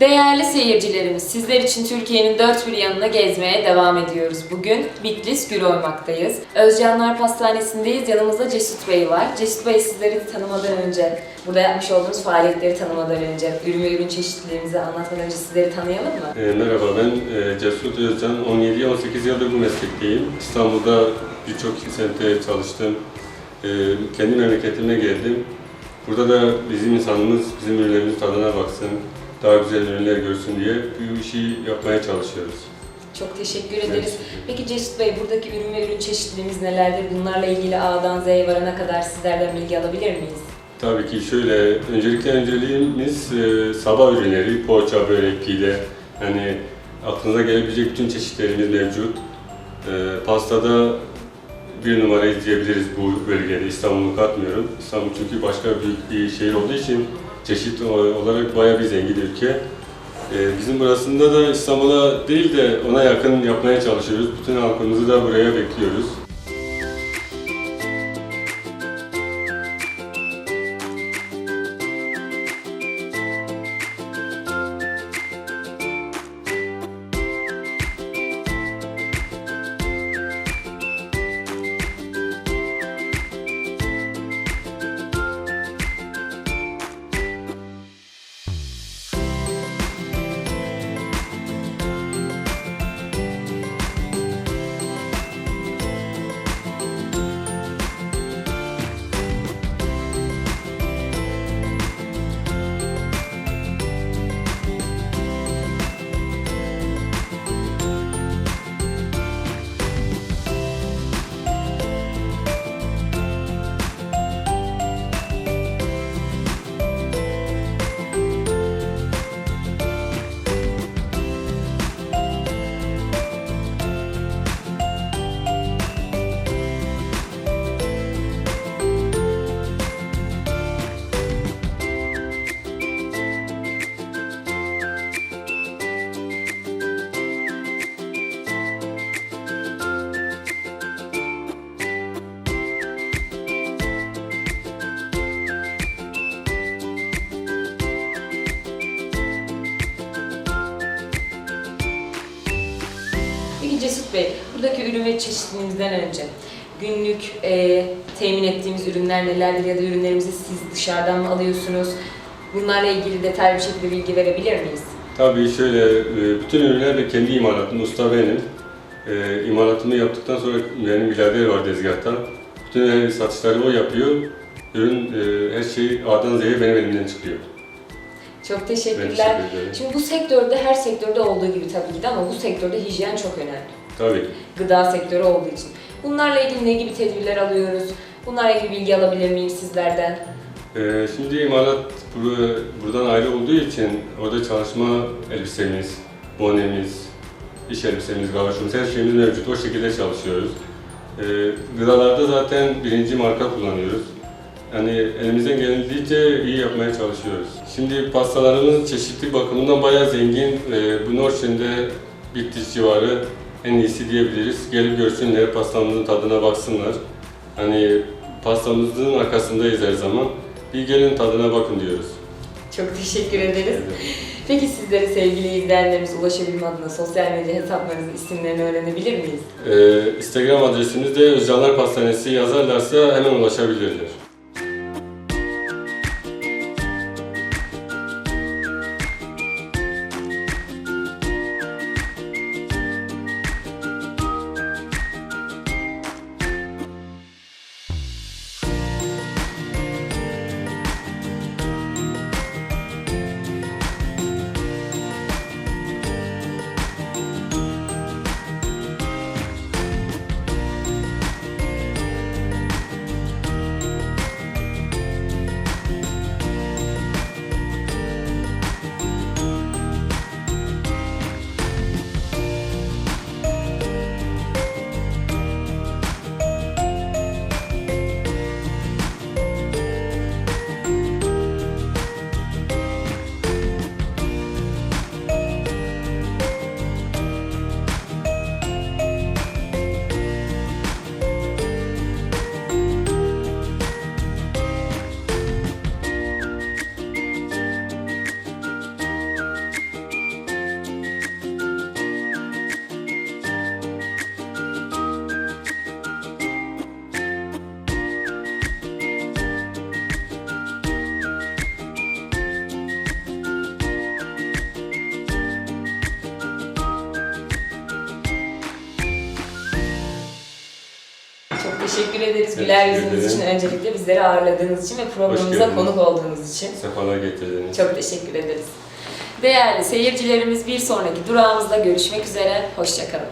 Değerli seyircilerimiz, sizler için Türkiye'nin dört bir yanına gezmeye devam ediyoruz. Bugün Bitlis Güroymak'tayız. Özcanlar Pastanesi'ndeyiz. Yanımızda Cesut Bey var. Cesut Bey sizleri tanımadan önce, burada yapmış olduğunuz faaliyetleri tanımadan önce, ürün ve ürün çeşitlerimizi anlatmadan önce sizleri tanıyalım mı? E, merhaba ben e, Cesut Özcan. 17-18 yıldır bu meslekteyim. İstanbul'da birçok semtte çalıştım. E, kendi memleketime geldim. Burada da bizim insanımız bizim ürünlerimizin tadına baksın, daha güzel ürünler görsün diye bu işi yapmaya çalışıyoruz. Çok teşekkür Evet. ederiz. Peki Cesut Bey, buradaki ürün ve ürün çeşitlerimiz nelerdir? Bunlarla ilgili A'dan Z'ye varana kadar sizlerden bilgi alabilir miyiz? Tabii ki şöyle, öncelikle önceliğimiz e, sabah ürünleri, poğaça, börek, pide. Yani aklınıza gelebilecek bütün çeşitlerimiz mevcut. E, pastada bir numara izleyebiliriz bu bölgede. İstanbul'u katmıyorum. İstanbul çünkü başka büyük bir şehir olduğu için çeşit olarak bayağı bir zengin ülke. E, bizim burasında da İstanbul'a değil de ona yakın yapmaya çalışıyoruz. Bütün halkımızı da buraya bekliyoruz. Bey, buradaki ürün ve çeşitliliğimizden önce günlük e, temin ettiğimiz ürünler nelerdir ya da ürünlerimizi siz dışarıdan mı alıyorsunuz? Bunlarla ilgili detaylı bir şekilde bilgi verebilir miyiz? Tabii şöyle, e, bütün ürünler de kendi imalatım, usta benim. E, imalatımı yaptıktan sonra benim birader var tezgahta. Bütün satışları o yapıyor. Ürün, e, her şey A'dan Z'ye benim elimden çıkıyor. Çok teşekkürler. teşekkür ederim. Şimdi bu sektörde her sektörde olduğu gibi tabii ki de ama bu sektörde hijyen çok önemli. Tabii. Gıda sektörü olduğu için. Bunlarla ilgili ne gibi tedbirler alıyoruz? Bunlarla ilgili bilgi alabilir miyim sizlerden? E, şimdi imalat bur- buradan ayrı olduğu için orada çalışma elbisemiz, bonemiz, iş elbisemiz, gavuşumuz, her şeyimiz mevcut. O şekilde çalışıyoruz. E, gıdalarda zaten birinci marka kullanıyoruz. Yani elimizden geldiğince iyi yapmaya çalışıyoruz. Şimdi pastalarımız çeşitli bakımından bayağı zengin. E, bu Norşen'de Bitlis civarı en iyisi diyebiliriz. Gelip görsünler, pastamızın tadına baksınlar. Hani pastamızın arkasındayız her zaman. Bir gelin tadına bakın diyoruz. Çok teşekkür ederiz. Peki sizlere sevgili izleyenlerimiz ulaşabilme adına sosyal medya hesaplarınızın isimlerini öğrenebilir miyiz? Ee, Instagram adresimiz de Özcanlar Pastanesi yazarlarsa hemen ulaşabilirler. Teşekkür ederiz güler yüzünüz için öncelikle bizleri ağırladığınız için ve programımıza konuk olduğunuz için. Sefalar getirdiniz. Çok teşekkür ederiz. Değerli seyircilerimiz bir sonraki durağımızda görüşmek üzere. Hoşçakalın.